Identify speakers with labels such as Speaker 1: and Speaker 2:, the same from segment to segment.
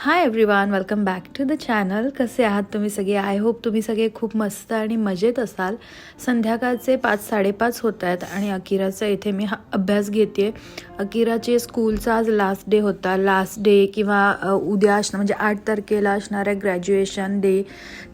Speaker 1: Hi everyone welcome back to the channel कसे आहात तुम्ही सगळे? आय होप तुम्ही सगळे खूप मस्त आणि मजेत असाल. संध्याकाळचे पाच साडेपाच होत आहेत आणि अकिराचा इथे मी हा अभ्यास घेते अकिराचे स्कूलचा आज लास्ट डे होता. लास्ट डे किंवा उद्या असणं म्हणजे आठ तारखेला असणाऱ्या ग्रॅज्युएशन डे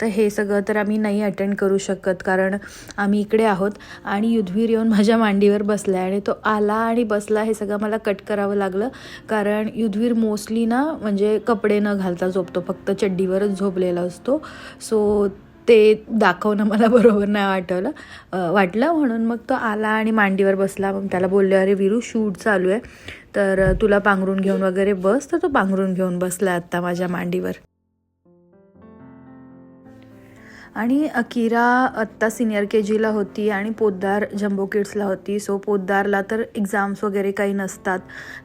Speaker 1: तर हे सगळं तर आम्ही नाही अटेंड करू शकत कारण आम्ही इकडे आहोत आणि युद्धवीर येऊन माझ्या मांडीवर बसला आहे आणि तो आला आणि बसला हे सगळं मला कट करावं लागलं. कारण युद्धवीर मोस्टली ना म्हणजे कपडे न घालता झोपतो फक्त चड्डीवरच झोपलेला असतो. सो ते दाखवणं मला बरोबर नाही वाटवलं वाटलं म्हणून मग तो आला आणि मांडीवर बसला. मग त्याला बोलले अरे विरू शूट चालू आहे. तर तुला पांघरून घेऊन वगैरे बस. तर तो पांघरून घेऊन बसला आत्ता माझ्या मांडीवर. आणि अकिरा आत्ता सिनियर के जीला होती आणि पोद्दार जम्बो किड्सला होती. सो पोद्दारला तर एक्झाम्स वगैरे काही नसतात.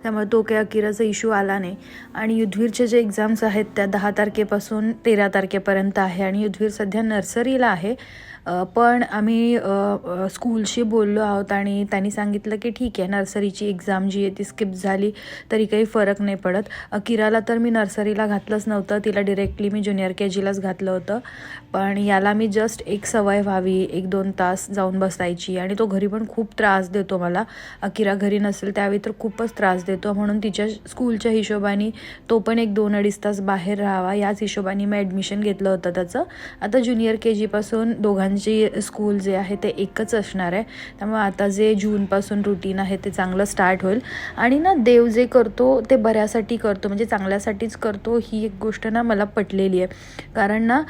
Speaker 1: त्यामुळे तो काही अकिराचा इश्यू आला नाही. आणि युद्धवीरचे जे एक्झाम्स आहेत त्या दहा तारखेपासून तेरा तारखेपर्यंत आहे. आणि युद्धवीर सध्या नर्सरीला आहे. पण आम्ही स्कूलशी बोललो आहोत आणि त्यांनी सांगितलं की ठीक आहे नर्सरीची एक्झाम जी आहे ती स्किप झाली तरी काही फरक नाही पडत. अकिराला तर मी नर्सरीला घातलंच नव्हतं तिला डिरेक्टली मी ज्युनियर के जीलाच घातलं होतं. पण याला मी जस्ट एक सवय व्हावी एक दोन तास जाऊन बसायची आणि तो घरी पण खूप त्रास देतो मला. अकिरा घरी नसेल त्यावेळी तर खूपच त्रास देतो. म्हणून तिच्या स्कूलच्या हिशोबाने तो पण एक दोन अडीच तास बाहेर राहावा याच हिशोबाने मी ॲडमिशन घेतलं होतं त्याचं. आता ज्युनियर के जीपासून दोघां मुलांची स्कूल जे आहे ते एकच असणार आहे. त्यामुळे आता जे जूनपासून रुटीन आहे ते चांगलं स्टार्ट होईल. आणि ना देव जे करतो ते बऱ्यासाठी करतो. म्हणजे चांगल्यासाठीच करतो ही एक गोष्ट ना मला पटलेली आहे. कारण ना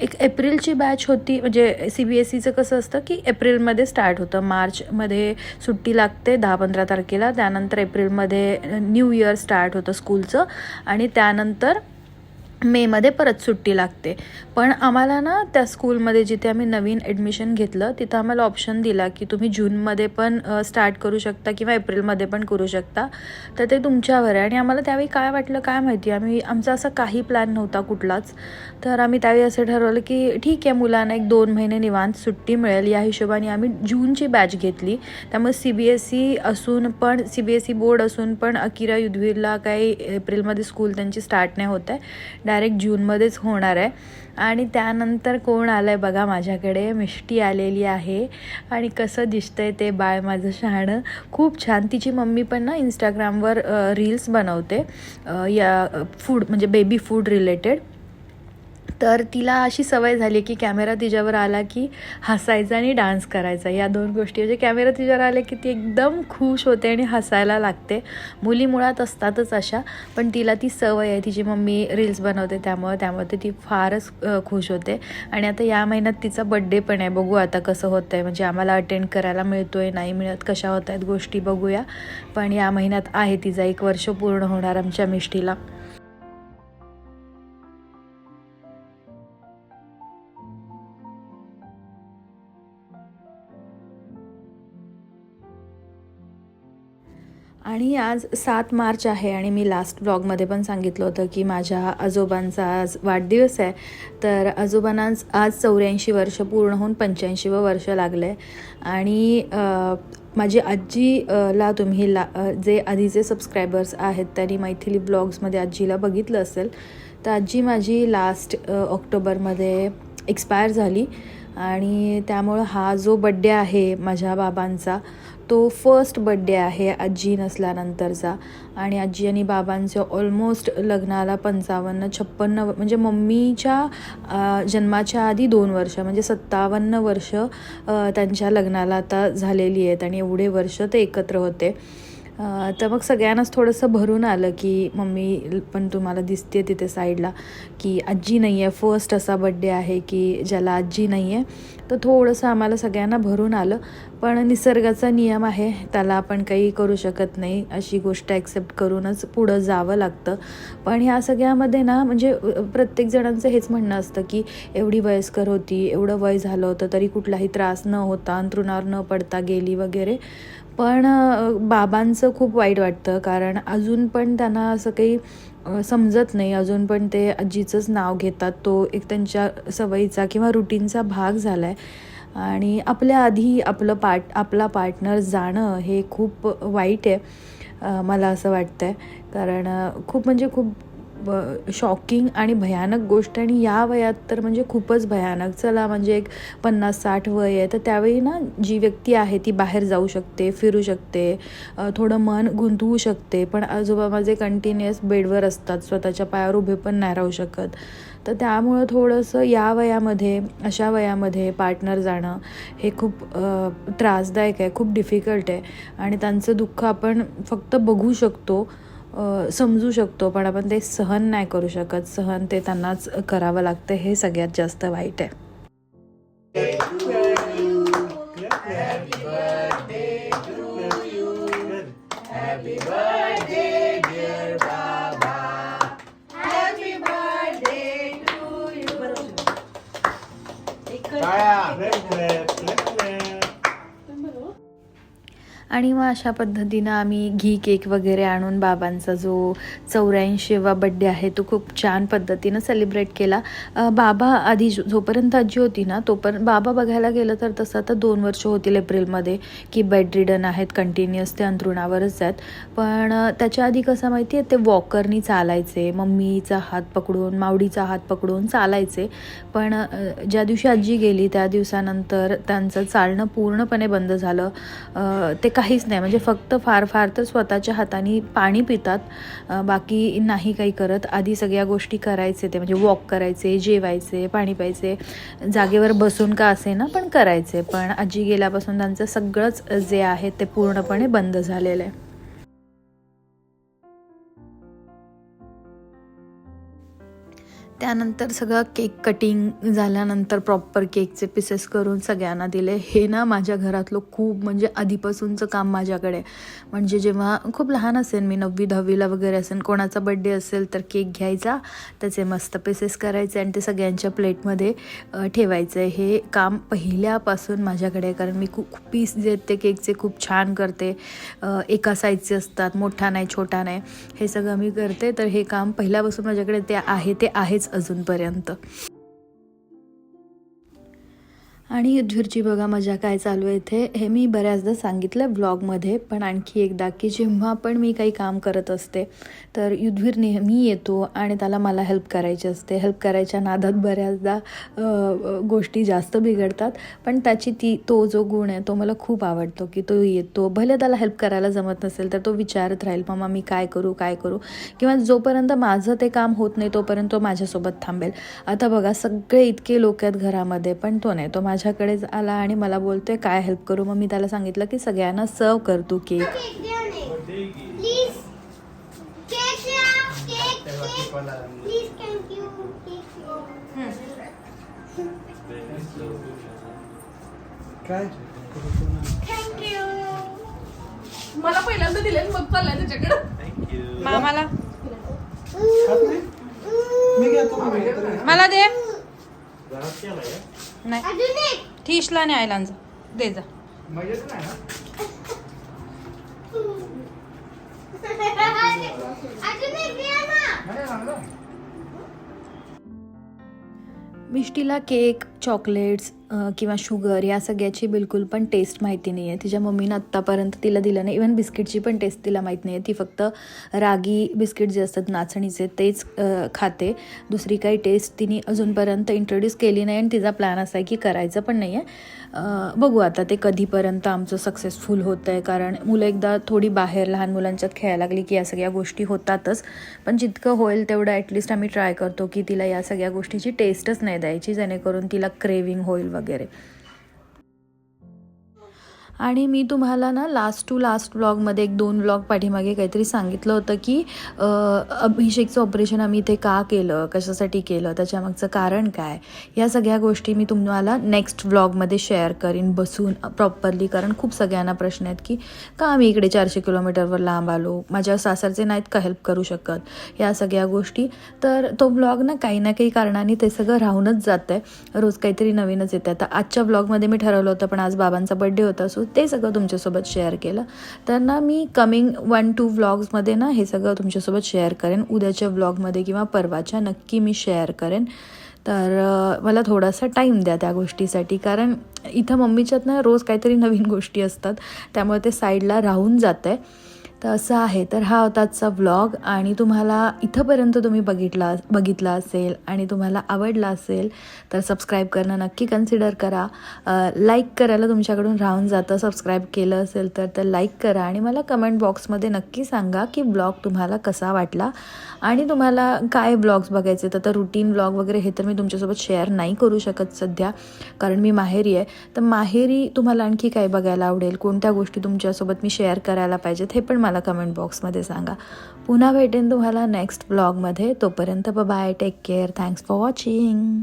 Speaker 1: एक एप्रिलची बॅच होती. म्हणजे सी बी एस ईचं कसं असतं की एप्रिलमध्ये स्टार्ट होतं. मार्चमध्ये सुट्टी लागते दहा पंधरा तारखेला. त्यानंतर एप्रिलमध्ये न्यू इयर स्टार्ट होतं स्कूलचं आणि त्यानंतर मेमध्ये परत सुट्टी लागते. पण आम्हाला ना त्या स्कूलमध्ये जिथे आम्ही नवीन ॲडमिशन घेतलं तिथं आम्हाला ऑप्शन दिला की तुम्ही जूनमध्ये पण स्टार्ट करू शकता किंवा एप्रिलमध्ये पण करू शकता. तर ते तुमच्यावर आहे. आणि आम्हाला त्यावेळी काय वाटलं काय माहिती? आम्ही आमचा असा काही प्लॅन नव्हता कुठलाच. तर आम्ही त्यावेळी असं ठरवलं की ठीक आहे मुलांना एक दोन महिने निवांत सुट्टी मिळेल. या हिशोबाने आम्ही जूनची बॅच घेतली. त्यामुळे सी बी एस ई असून पण C B S E board असून पण अकिरा युधवीरला काही एप्रिलमध्ये स्कूल त्यांची स्टार्ट नाही होत आहे. डायरेक्ट जूनमध्येच होणार आहे. आणि त्यानंतर कोण आलं आहे बघा माझ्याकडे? मिष्टी आलेली आहे. आणि कसं दिसतंय ते बाळ माझं शहाणं. खूप छान. तिची मम्मी पण ना इंस्टाग्रामवर रील्स बनवते. या फूड म्हणजे बेबी फूड रिलेटेड तर तिला अशी सवय झाली की कॅमेरा तिच्यावर आला की हसायचा आणि डान्स करायचा. या दोन गोष्टी. म्हणजे कॅमेरा तिच्यावर आला की ती एकदम खुश होते आणि हसायला लागते. मुली मुळात असतातच अशा पण तिला ती सवय आहे. तिची मम्मी रील्स बनवते त्यामुळं त्यामुळे ती फारच खुश होते. आणि आता या महिन्यात तिचा बड्डे पण आहे. बघू आता कसं होतं आहे म्हणजे आम्हाला अटेंड करायला मिळतो आहे नाही मिळत कशा होत आहेत गोष्टी बघूया. पण या महिन्यात आहे तिचा. एक वर्ष पूर्ण होणार आमच्या मिष्टीला. आणि आज सात मार्च आहे आणि मी लास्ट ब्लॉगमध्ये पण सांगितलं होतं की माझ्या आजोबांचा आज वाढदिवस आहे. तर आजोबांना आज- चौऱ्याऐंशी वर्ष पूर्ण होऊन पंच्याऐंशीवं वर्ष लागलं आहे आणि माझी आजी ला तुम्ही ला जे आधीचे सबस्क्रायबर्स आहेत त्यांनी मैथिली ब्लॉग्समध्ये आजीला बघितलं असेल तर आजी माझी लास्ट ऑक्टोबरमध्ये एक्सपायर झाली. आणि त्यामुळं हा जो बड्डे आहे माझ्या बाबांचा तो फर्स्ट बड्डे आहे आजी नसल्यानंतरचा. आणि आजी आणि बाबांचे ऑलमोस्ट लग्नाला पंचावन्न छप्पन्न म्हणजे मम्मीच्या जन्माच्या आधी दोन वर्ष म्हणजे सत्तावन्न वर्ष त्यांच्या लग्नाला आता झालेली आहेत आणि एवढे वर्ष ते एकत्र होते. तर मग सगळ्यांनाच थोडंसं भरून आलं की मम्मी पण तुम्हाला दिसते तिथे साईडला की आजी नाही आहे फर्स्ट असा बड्डे आहे की ज्याला आजी नाही आहे तर थोडंसं आम्हाला सगळ्यांना भरून आलं. पण निसर्गाचा नियम आहे त्याला आपण काही करू शकत नाही अशी गोष्ट ॲक्सेप्ट करूनच पुढं जावं लागतं. पण ह्या सगळ्यामध्ये ना म्हणजे प्रत्येकजणांचं प्रत्येक जणांचं हेच म्हणणं असतं की एवढी वयस्कर होती एवढं वय झालं होतं तरी कुठलाही त्रास न होता अंथरुणावर न पडता गेली वगैरे. पण बाबांचं खूप वाईट वाटतं कारण अजून पण त्यांना असं काही समजत नाही. अजून पण ते आजीचंच नाव घेतात. तो एक त्यांच्या सवयीचा किंवा रुटीनचा भाग झाला आहे आणि आपल्या आधी आपलं पार्ट आपला पार्टनर जाणं हे खूप वाईट आहे मला असं वाटतं आहे कारण खूप म्हणजे खूप ब शॉकिंग आणि भयानक गोष्ट आणि या वयात तर म्हणजे खूपच भयानक. चला म्हणजे एक पन्नास साठ वय आहे तर त्यावेळी ना जी व्यक्ती आहे ती बाहेर जाऊ शकते फिरू शकते थोडं मन गुंतवू शकते पण आजोबा माझे कंटिन्युअस बेडवर असतात स्वतःच्या पायावर उभे पण नाही राहू शकत. तर त्यामुळं थोडंसं या वयामध्ये अशा वयामध्ये पार्टनर जाणं हे खूप त्रासदायक आहे खूप डिफिकल्ट आहे. आणि त्यांचं दुःख आपण फक्त बघू शकतो. समजू शकतो पण आपण ते सहन नाही करू शकत. सहन ते त्यांनाच करावं लागतं. हे सगळ्यात जास्त वाईट आहे. अशा पद्धतीनं आम्ही घी केक वगैरे आणून बाबांचा जो चौऱ्याऐंशीवा बड्डे आहे तो खूप छान पद्धतीनं सेलिब्रेट केला. बाबा आधी जो- जोपर्यंत आजी होती ना तोपर्यंत बाबा बघायला गेलं तर तसं आता दोन वर्ष होतील एप्रिलमध्ये की बेड रिडन आहेत कंटिन्युअस ते अंथरुणावरच आहेत. पण त्याच्या आधी कसं माहिती आहे ते वॉकरनी चालायचे मम्मीचा हात पकडून मावडीचा हात पकडून चालायचे. पण ज्या दिवशी आजी गेली त्या दिवसानंतर त्यांचं चालणं पूर्णपणे बंद झालं. ते काहीच नाही म्हणजे फक्त फार फार तर स्वतःच्या हाताने पाणी पितात. बाकी नाही काही करत. आधी सगळ्या गोष्टी करायचे ते म्हणजे वॉक करायचे जेवायचे पाणी प्यायचे. जागेवर बसून का असे ना पण करायचे. पण आजी गेल्यापासून त्यांचं सगळंच जे आहे ते पूर्णपणे बंद झालेलं आहे. त्यानंतर सगळं केक कटिंग झाल्यानंतर प्रॉपर केकचे पीसेस करून सगळ्यांना दिले. हे ना माझ्या घरातलं खूप म्हणजे आधीपासूनचं काम माझ्याकडे म्हणजे जेव्हा खूप लहान असेल मी नववी दहावीला वगैरे असेल कोणाचा बड्डे असेल तर केक घ्यायचा त्याचे मस्त पीसेस करायचे आणि ते सगळ्यांच्या प्लेटमध्ये ठेवायचं ठेवायचं. हे काम पहिल्यापासून माझ्याकडे कारण मी खूप पीस जे आहेत ते केकचे खूप छान करते. एका साईजचे असतात मोठा नाही छोटा नाही. हे सगळं मी करते. तर हे काम पहिल्यापासून माझ्याकडे ते आहे ते आहेच. अजूनपर्यंत. आणि युद्धवीरची बघा मजा काय चालू आहे इथे. हे मी बऱ्याचदा सांगितलं ब्लॉगमध्ये पण आणखी एकदा की जेव्हा पण मी काही काम करत असते तर युद्धवीर नेहमी येतो आणि त्याला मला हेल्प करायची असते. हेल्प करायच्या नादात बऱ्याचदा गोष्टी जास्त बिघडतात पण त्याची ती तो जो गुण आहे तो मला खूप आवडतो की तो येतो. भले त्याला हेल्प करायला जमत नसेल तर तो विचारत राहील मामा मी काय करू काय करू? किंवा जोपर्यंत माझं ते काम होत नाही तोपर्यंत तो माझ्यासोबत थांबेल. आता बघा सगळे इतके लोक आहेत घरामध्ये पण तो नाही. तो माझ्याकडेच आला आणि मला बोलतोय काय हेल्प करू? मग मी त्याला सांगितलं की सगळ्यांना सर्व कर तू केक
Speaker 2: मला पहिल्यांदा दिले मग चाललाय त्याच्याकडे
Speaker 3: मामाला.
Speaker 4: घेतो नाही.
Speaker 3: मला दे. नाही.
Speaker 5: अजून एक.
Speaker 3: ठिशला नाही आयलांचा दे जा.
Speaker 4: मजेत नाही ना?
Speaker 5: अजून एक द्या ना.
Speaker 4: नाही आणलं?
Speaker 1: मिष्टीला केक चॉकलेट्स किंवा शुगर या सगळ्याची बिलकुल पण टेस्ट माहिती नाही आहे तिच्या मम्मीनं आत्तापर्यंत तिला दिलं नाही. इवन बिस्किटची पण टेस्ट तिला माहीत नाही आहे ती फक्त रागी बिस्किट जे असतात नाचणीचे तेच खाते. दुसरी काही टेस्ट तिने अजूनपर्यंत इंट्रोड्यूस केली नाही आणि तिचा प्लॅन असा आहे की करायचं पण नाही आहे बघू आता ते कधीपर्यंत आमचं सक्सेसफुल होतं आहे कारण मुलं एकदा थोडी बाहेर लहान मुलांच्यात खेळायला लागली की या सगळ्या गोष्टी होतातच. पण जितकं होईल तेवढं ॲटलिस्ट आम्ही ट्राय करतो की तिला या सगळ्या गोष्टीची टेस्टच नाही द्यायची. जेणेकरून तिला क्रेविंग होईल वगैरे. વગેરે. आणि मी तुम्हाला ना लास्ट टू लास्ट ब्लॉगमध्ये एक दोन ब्लॉग पाठीमागे काहीतरी सांगितलं होतं की अभिषेकचं ऑपरेशन आम्ही इथे का केलं कशासाठी केलं त्याच्यामागचं कारण काय? या सगळ्या गोष्टी मी तुम्हाला नेक्स्ट ब्लॉगमध्ये शेअर करीन बसून प्रॉपरली कारण खूप सगळ्यांना प्रश्न आहेत की का आम्ही इकडे चारशे किलोमीटरवर लांब आलो? माझ्या सासरचे नाहीत का हेल्प करू शकत? या सगळ्या गोष्टी. तर तो ब्लॉग ना काही ना काही कारणाने ते सगळं राहूनच जातं आहे रोज काहीतरी नवीनच येतं आता आजच्या ब्लॉगमध्ये मी ठरवलं होतं पण आज बाबांचा बड्डे होता सो ते सगळं तुमच्यासोबत शेअर केलं. तर ना मी कमिंग वन टू व्लॉग्समध्ये ना हे सगळं तुमच्यासोबत शेअर करेन. उद्याच्या व्लॉगमध्ये किंवा परवाच्या नक्की मी शेअर करेन. तर मला थोडासा टाईम द्या त्या गोष्टीसाठी. कारण इथं मम्मीच्यात ना रोज काहीतरी नवीन गोष्टी असतात. त्यामुळे ते साईडला राहून जातं आहे तर असं आहे. तर हा होता आजचा व्लॉग आणि तुम्हाला इथंपर्यंत तुम्ही बघितला बघितला असेल आणि तुम्हाला आवडला असेल तर सबस्क्राईब करणं नक्की कन्सिडर करा. लाईक करायला तुमच्याकडून राहून जातं. सबस्क्राईब केलं असेल तर तर लाईक करा आणि मला कमेंट बॉक्समध्ये नक्की सांगा की ब्लॉग तुम्हाला कसा वाटला आणि तुम्हाला काय ब्लॉग्स बघायचे तर तर रुटीन ब्लॉग वगैरे हे तर मी तुमच्यासोबत शेअर नाही करू शकत सध्या कारण मी माहेरी आहे. तर माहेरी तुम्हाला आणखी काय बघायला आवडेल? कोणत्या गोष्टी तुमच्यासोबत मी शेअर करायला पाहिजेत? हे पण मला कमेंट बॉक्समध्ये सांगा. पुन्हा भेटेन तुम्हाला नेक्स्ट ब्लॉगमध्ये तोपर्यंत bye take care thanks for watching